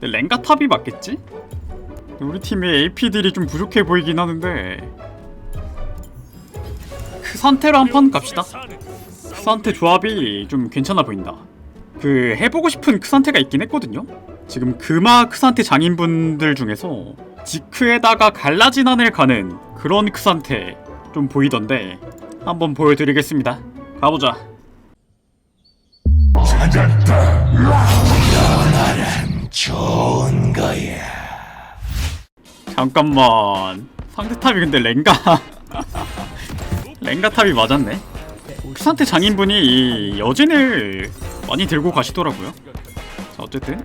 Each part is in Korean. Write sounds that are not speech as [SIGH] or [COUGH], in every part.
근데 랭가 탑이 맞겠지? 우리 팀의 AP들이 좀 부족해 보이긴 하는데. 그 상태로 한 판 갑시다. 그 상태 조합이 좀 괜찮아 보인다. 그 해보고 싶은 그 상태가 있긴 했거든요. 지금 금화 크산테 장인분들 중에서 지크에다가 갈라진안을 가는 그런 크산테 좀 보이던데 한번 보여드리겠습니다. 가보자 좋은 거야. 잠깐만. 상대 탑이 근데 랭가? [LAUGHS] 랭가 탑이 맞았네. 크산테 장인분이 이 여진을 많이 들고 가시더라고요. 자 어쨌든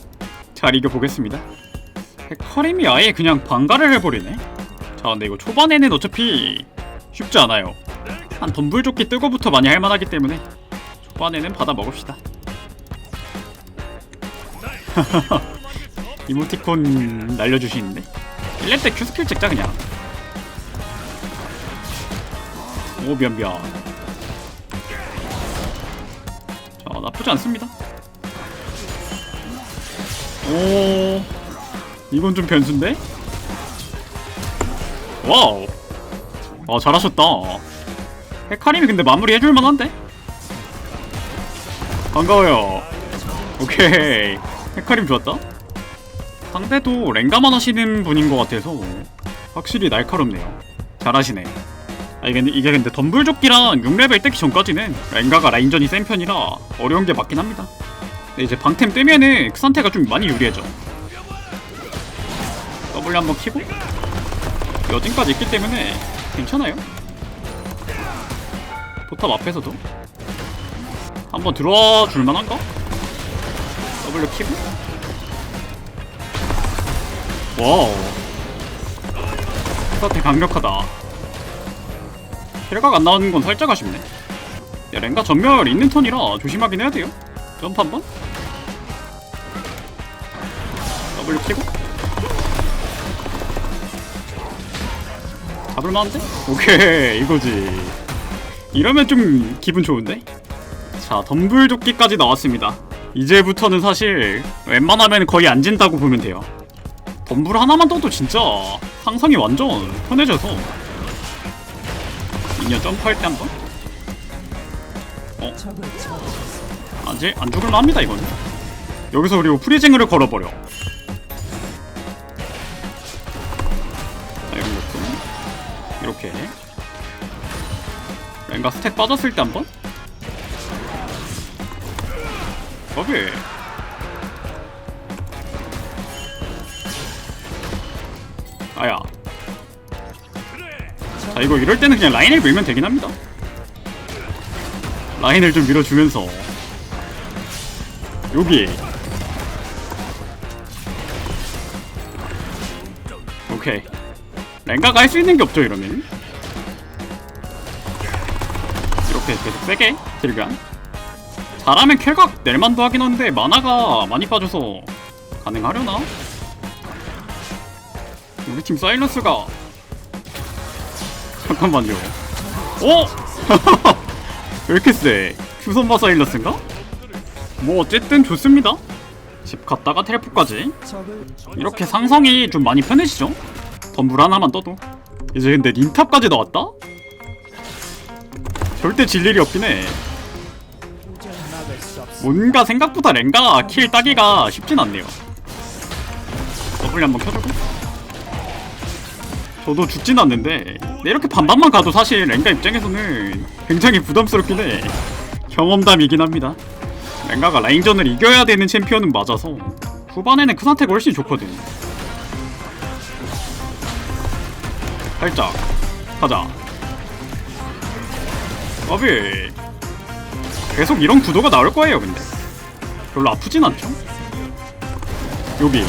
잘 이겨보겠습니다. 커림이 아예 그냥 방가를 해버리네. 자 근데 이거 초반에는 어차피 쉽지 않아요. 한 덤불조끼 뜨고부터 많이 할만하기 때문에 초반에는 받아 먹읍시다 [LAUGHS] 이모티콘 날려주시는데 1렙 때 Q스킬 찍자 그냥. 오 변변 자 나쁘지 않습니다. 오 이건 좀 변수인데? 와우. 아 잘하셨다. 헤카림이 근데 마무리 해줄 만한데? 반가워요. 오케이. 헤카림 좋았다 상대도 랭가만 하시는 분인 것 같아서 확실히 날카롭네요. 잘하시네. 아 이게 이게 근데 덤불조끼랑 6레벨 뜨기 전까지는 랭가가 라인전이 센 편이라 어려운 게 맞긴 합니다. 근데 이제 방템 뜨면은 그 상태가 좀 많이 유리해져. W 한번 키고 여진까지 있기 때문에 괜찮아요. 포탑 앞에서도 한번 들어와 줄 만한가? W 키고 와우. 스타트 강력하다. 혈각 안 나오는 건 살짝 아쉽네. 야 랭가 전멸 있는 턴이라 조심하긴 해야 돼요. 점프 한번. W 키고. 잡을만한데? 오케이 이거지. 이러면 좀 기분 좋은데? 자 덤불조끼까지 나왔습니다. 이제부터는 사실 웬만하면 거의 안 진다고 보면 돼요 덤불 하나만 떠도 진짜 상성이 완전 편해져서. 미니언 점프할 때 한번? 어? 아직 안 죽을만 합니다 이거는. 여기서 그리고 프리징을 걸어버려. 자, 이런 것도 이렇게. 랭가 스택 빠졌을 때 한번? 거기 아야. 자 이거 이럴 때는 그냥 라인을 밀면 되긴 합니다. 라인을 좀 밀어주면서 여기 오케이 랭가가 할 수 있는 게 없죠 이러면 이렇게 계속 세게 딜간 잘하면 쾌각 낼만도 하긴 한데 마나가 많이 빠져서 가능하려나? 우리 팀 사일러스가 잠깐만요. 어? [LAUGHS] 왜 이렇게 세? 큐선바 사일러스인가? 뭐 어쨌든 좋습니다. 집 갔다가 텔포까지 이렇게 상성이 좀 많이 편해지죠? 덤불 하나만 떠도 이제 근데 닌탑까지 나왔다? 절대 질 일이 없긴 해. 뭔가 생각보다 랭가 킬 따기가 쉽진 않네요. 더블 한번 켜주고. 저도 죽진 않는데 근데 이렇게 반반만 가도 사실 랭가 입장에서는 굉장히 부담스럽긴 해. 경험담이긴 합니다. 랭가가 라인전을 이겨야 되는 챔피언은 맞아서 후반에는 그 상태가 훨씬 좋거든. 살짝 가자. 어비 계속 이런 구도가 나올 거예요 근데. 별로 아프진 않죠? 여기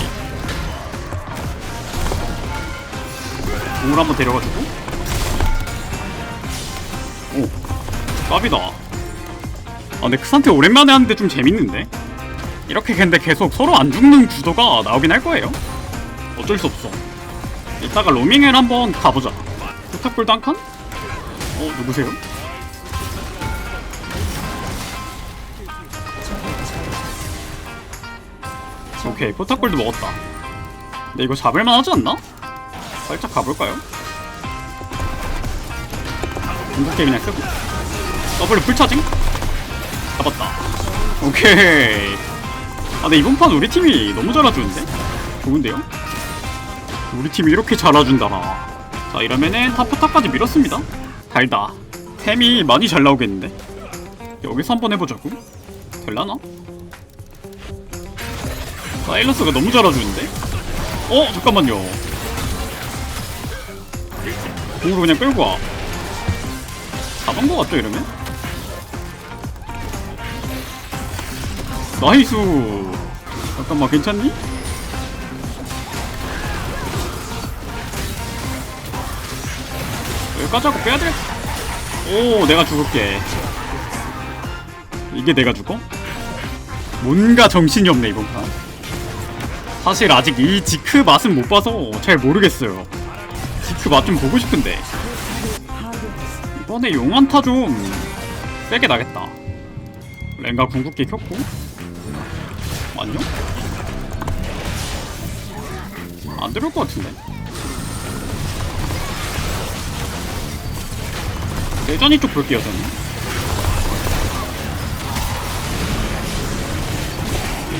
공을 한번 데려가지고. 오 깝이다. 아 근데 크산테 오랜만에 하는데 좀 재밌는데? 이렇게 근데 계속 서로 안 죽는 구도가 나오긴 할 거예요. 어쩔 수 없어. 이따가 로밍을 한번 가보자. 부탁골도 한 칸? 어 누구세요? 오케이 포탑골드 먹었다. 근데 이거 잡을만 하지 않나? 살짝 가볼까요? 궁극기 그냥 쓰고 더블 풀차징? 잡았다 오케이 아 근데 이번 판 우리 팀이 너무 잘해주는데? 좋은데요? 우리 팀이 이렇게 잘해준다나 자 이러면은 탑포탑까지 밀었습니다 달다 템이 많이 잘 나오겠는데 여기서 한번 해보자고 될라나? 사일러스가 너무 잘해주는데? 어? 잠깐만요 공으로 그냥 끌고 와 잡은 거 같죠 이러면? 나이스 잠깐만 괜찮니? 여기까지 하고 빼야 돼? 오 내가 죽을게 이게 내가 죽어? 뭔가 정신이 없네 이번 판 사실 아직 이 지크 맛은 못 봐서 잘 모르겠어요 지크 맛좀 보고 싶은데 이번에 용안타 좀 세게 나겠다 랭가 궁극기 켰고 아니요? 안 들어올 것 같은데 대전이 쪽 볼게요 저는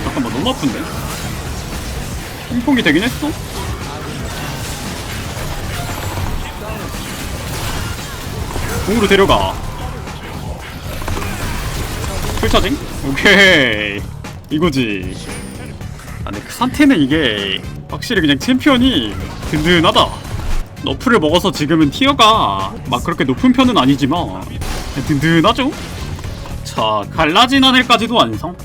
잠깐만 너무 아픈데? 핑퐁이 되긴 했어? 공으로 데려가. 풀차징? 오케이. 이거지. 아 근데 그 상태는 이게 확실히 그냥 챔피언이 든든하다. 너프를 먹어서 지금은 티어가 막 그렇게 높은 편은 아니지만 든든하죠? 자 갈라진 하늘까지도 완성.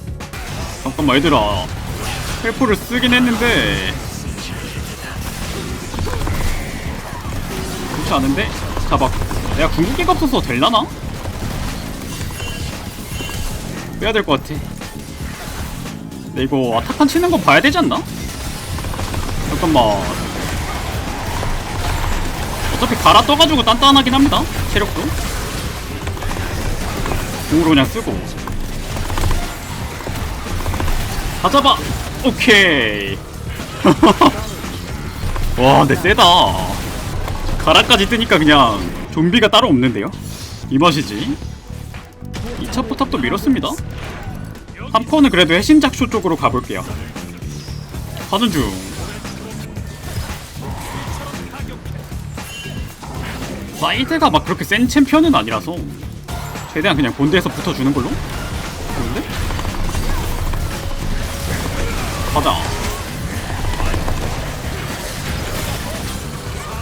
잠깐만 얘들아. 헬포를 쓰긴 했는데. 그렇지 않은데? 자막 내가 궁극기가 없어서 될라나? 빼야 될 것 같아. 근데 이거 아타칸 치는 거 봐야 되지 않나? 잠깐만. 어차피 갈아 떠가지고 단단하긴 합니다 체력도. 궁으로 그냥 쓰고. 다 잡아! 오케이. [LAUGHS] 와 근데 세다. 가라까지 뜨니까 그냥 좀비가 따로 없는데요? 이 맛이지. 2차 포탑도 밀었습니다. 3코는 그래도 해신작쇼 쪽으로 가볼게요. 하는 중. 사이드가 막 그렇게 센 챔피언은 아니라서 최대한 그냥 본대에서 붙어주는 걸로? 좋은데? 가자.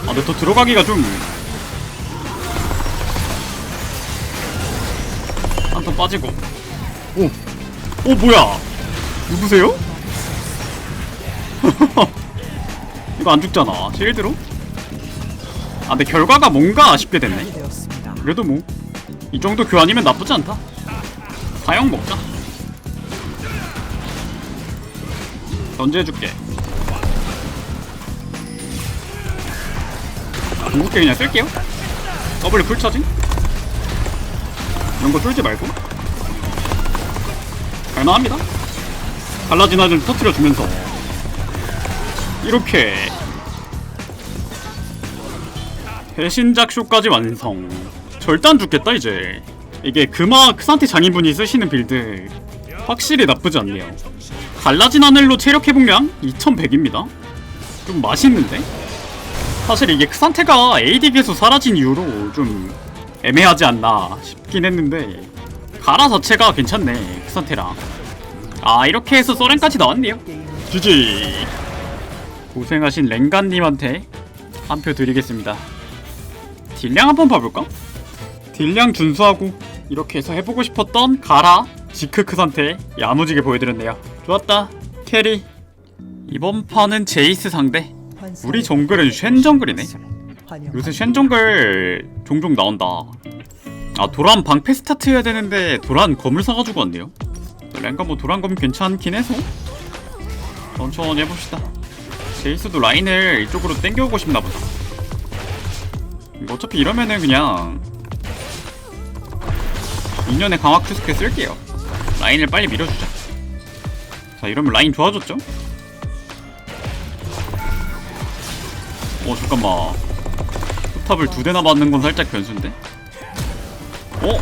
아 근데 더 들어가기가 좀 한턴 빠지고. 오! 오 뭐야? 누구세요? [LAUGHS] 이거 안 죽잖아. 실드로? 아 근데 결과가 뭔가 아쉽게 됐네. 그래도 뭐 이 정도 교환이면 나쁘지 않다. 사형 먹자. 던져줄게. 궁극기 그냥 쓸게요. 더블 풀처징? 이런 거 쫄지 말고 갈만합니다. 갈라지나를 터트려주면서. 이렇게. 배신작 쇼까지 완성. 안 죽겠다 이제. 이게 금화 크산테 장인분이 쓰시는 빌드. 확실히 나쁘지 않네요. 갈라진 하늘로 체력 회복량 2100입니다. 좀 맛있는데? 사실 이게 크산테가 AD 계수 사라진 이후로 좀 애매하지 않나 싶긴 했는데 가라 자체가 괜찮네 크산테랑 아 이렇게 해서 소렌까지 나왔네요. GG 고생하신 랭가님한테 한 표 드리겠습니다. 딜량 한번 봐볼까? 딜량 준수하고 이렇게 해서 해보고 싶었던 가라 지크크 상태 야무지게 보여드렸네요. 좋았다 캐리. 이번 판은 제이스 상대. 우리 정글은 쉔 정글이네. 요새 쉔 정글 종종 나온다 아 도란 방패 스타트 해야 되는데 도란 검을 사가지고 왔네요. 랭가 뭐 도란 검 괜찮긴 해서 천천히 해봅시다. 제이스도 라인을 이쪽으로 땡겨오고 싶나보다. 어차피 이러면은 그냥 2년의 강화 큐스케 쓸게요. 라인을 빨리 밀어주자. 자 이러면 라인 좋아졌죠? 어 잠깐만. 포탑을 두 대나 받는 건 살짝 변수인데? 어?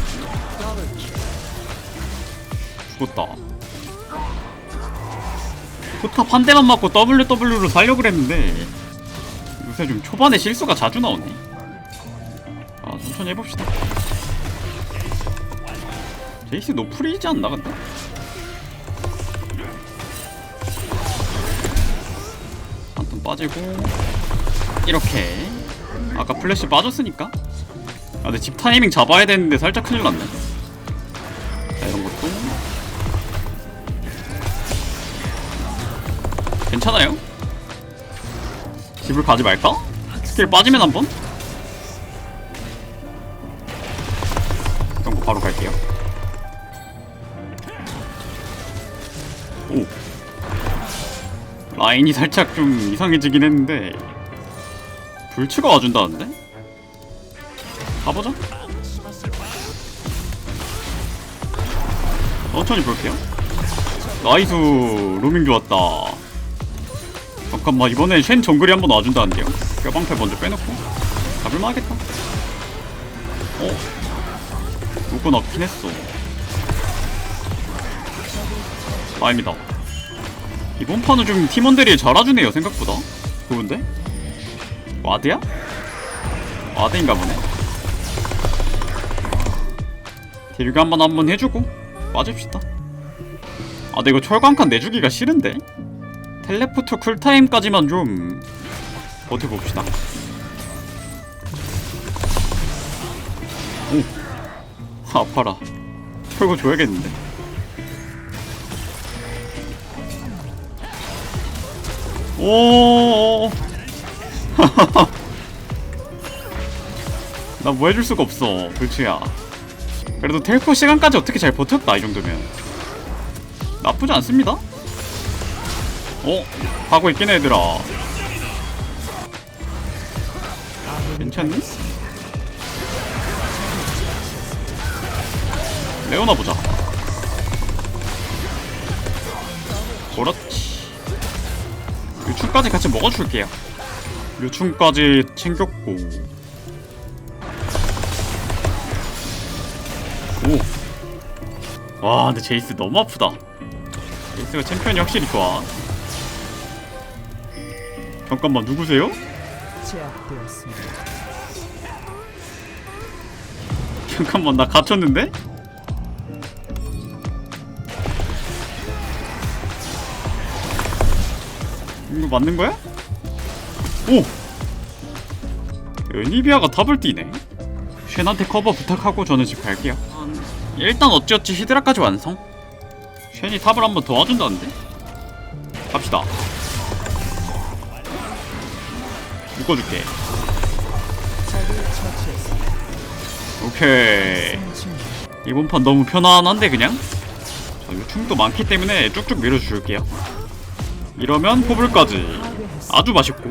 죽었다. 포탑 한 대만 맞고 WW로 살려고 그랬는데 요새 좀 초반에 실수가 자주 나오네. 아 천천히 해봅시다. 제이스 노플이지 않나 근데? 한턴 빠지고. 이렇게. 아까 플래시 빠졌으니까 아 근데 집 타이밍 잡아야 되는데 살짝 큰일 났네 자 이런 것도 괜찮아요? 집을 가지 말까? 스킬 빠지면 한번? 이런 거 바로 갈게요 오 라인이 살짝 좀 이상해지긴 했는데 불치가 와준다는데? 가보자 천천히 볼게요. 나이스. 로밍 좋았다. 잠깐만 이번엔 쉔 정글이 한번 와준다는데요. 뼈방패 먼저 빼놓고. 잡을만 하겠다. 어? 요거 넣긴 했어. 다행이다. 이번 판은 좀 팀원들이 잘와주네요 생각보다. 좋은데? 와드야? 와드인가 보네 딜교 한번 한번 해주고 빠집시다 아 근데 이거 철광칸 내주기가 싫은데? 텔레포트 쿨타임까지만 좀 버텨봅시다 오 아파라 철거 줘야겠는데 오. [LAUGHS] 나뭐 해줄 수가 없어, 불치야. 그래도 텔포 시간까지 어떻게 잘 버텼다, 이 정도면. 나쁘지 않습니다. 어? 하고 있긴 해, 얘들아. 괜찮니? 레오나 보자. 그렇지. 유충까지 같이 먹어줄게요. 유충까지 챙겼고. 와, 근데 제이스 너무 아프다. 제이스가 챔피언이 확실히 좋아. 잠깐만, 누구세요? 잠깐만, 나 갇혔는데? 이거 맞는 거야? 오! 애니비아가 탑을 뛰네. 쉔한테 커버 부탁하고 저는 집 갈게요. 일단 어찌어찌 히드라까지 완성. 쉔이 탑을 한번 도와준다는데? 갑시다. 묶어줄게. 오케이. 이번 판 너무 편안한데 그냥? 자, 요충도 많기 때문에 쭉쭉 밀어줄게요. 이러면 포블까지 아주 맛있고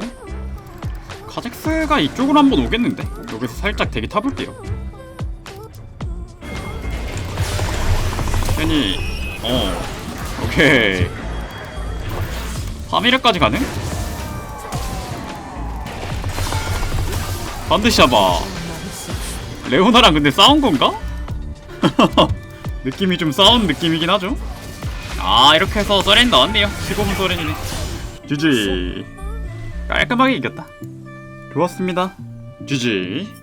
카젝스가 이쪽으로 한번 오겠는데? 여기서 살짝 대기 타볼게요. 괜히 어 오케이 3일까지 가능? 반드시 잡아 레오나랑 근데 싸운 건가? [LAUGHS] 느낌이 좀 싸운 느낌이긴 하죠. 아 이렇게 해서 소렌 나왔네요. 15분 소렌이네. GG 깔끔하게 이겼다. 좋았습니다. GG.